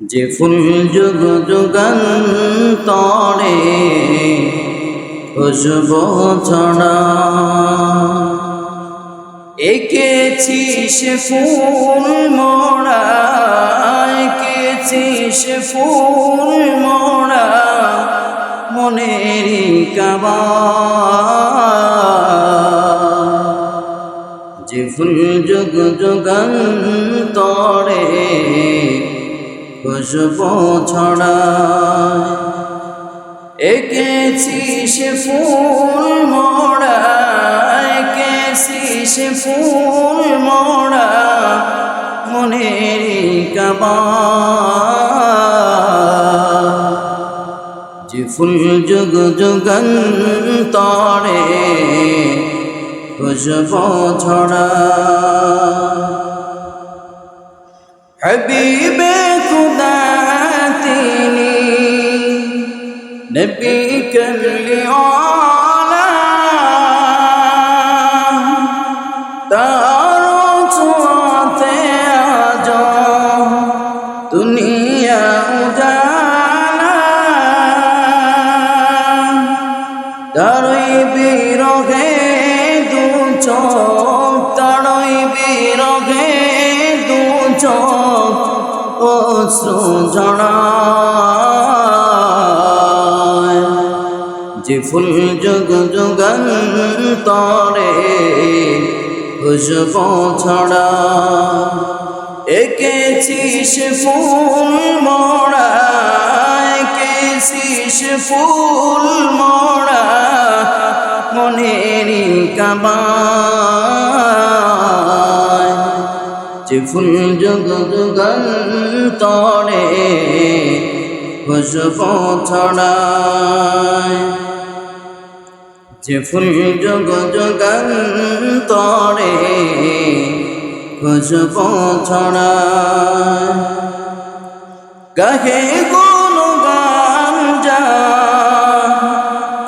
যে ফুল যুগ যুগান্তরে খুশব ছড়া। এঁকেছি সে ফুল মোড়া এঁকেছি সে ফুল মোড়া মনেরই কাবা। যে ফুল যুগ যুগান্তরে খুশব ছড়া। এঁকেছি সে ফুল মোড়া এঁকেছি সে ফুল মোড়া, মনের কাবা। যে ফুল যুগ যুগান্তরে খুশব ছড়া। হবিবে কমলি আলা তারো ছোঁয়াতে আজ দুনিয়া উজালা তারই বিরহে দু চোখ তারই বিরহে দু চোখ অশ্রু জড়ায় যে ফুল যুগ যুগান্তরে খুশব ছড়া। এঁকেছি সে ফুল মোড়া এঁকেছি সে ফুল মোড়া, মনেরই কাবা যে ফুল যুগ যুগান্তরে খুশব ছড়ায়। যে ফুল যুগ যুগান্তরে খুশব ছড়ায় গাহে কোন গান যা,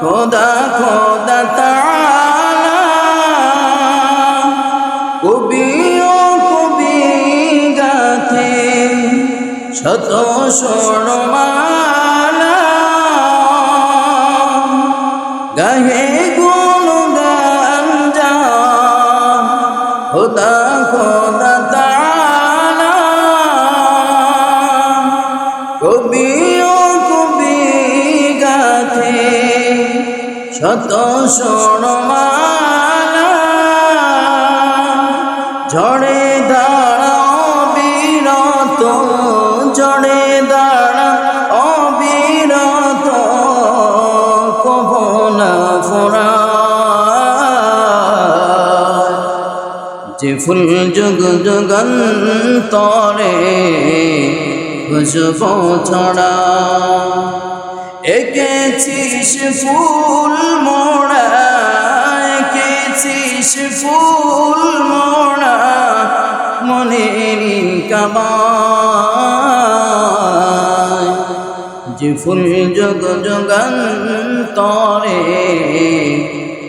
খোদা খোদা তালা। কবি ও কবি গাথে, শত স্বরমালা শত স্বরমালা ঝড়ে দাঁড়া অবিরত ঝড়ে দাঁড়া অবিরত কহনা ফোড়া যে ফুল যুগ যুগান্তরে খুশব ছড়া। এঁকেছিস ফুল মোড়া, এঁকেছিস ফুল মোড়া, মনের কাবা যে ফুল যোগ যুগান্তরে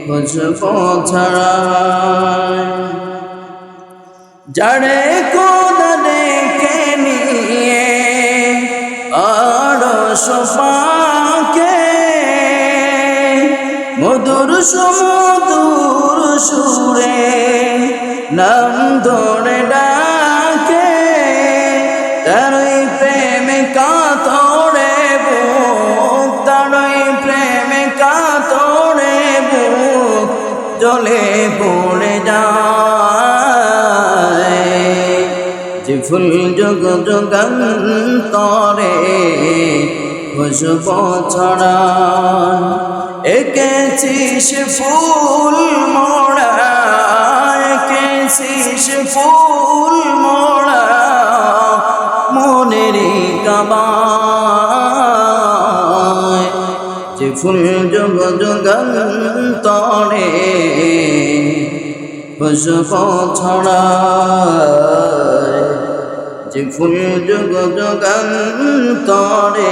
খুশব ছড়ায় জড়ে কোদ ডেকে নিয়ে, আর সোফাকে মধুর সুরে নাম ধরে ডাকে, তারই প্রেমে কাতরে বুক, তারই প্রেমে কাতরে বুক, জলে পড়ে যায়। যে ফুল যোগ যুগান্তরে খুশব ছড়া এঁকেছিস ফুল মোড়া, এঁকেছিস ফুল মোড়া, মনের কাবায়। যে ফুল যোগ যুগান্তরে খুশব ছড়ায় যে ফুল যোগ যুগান্তরে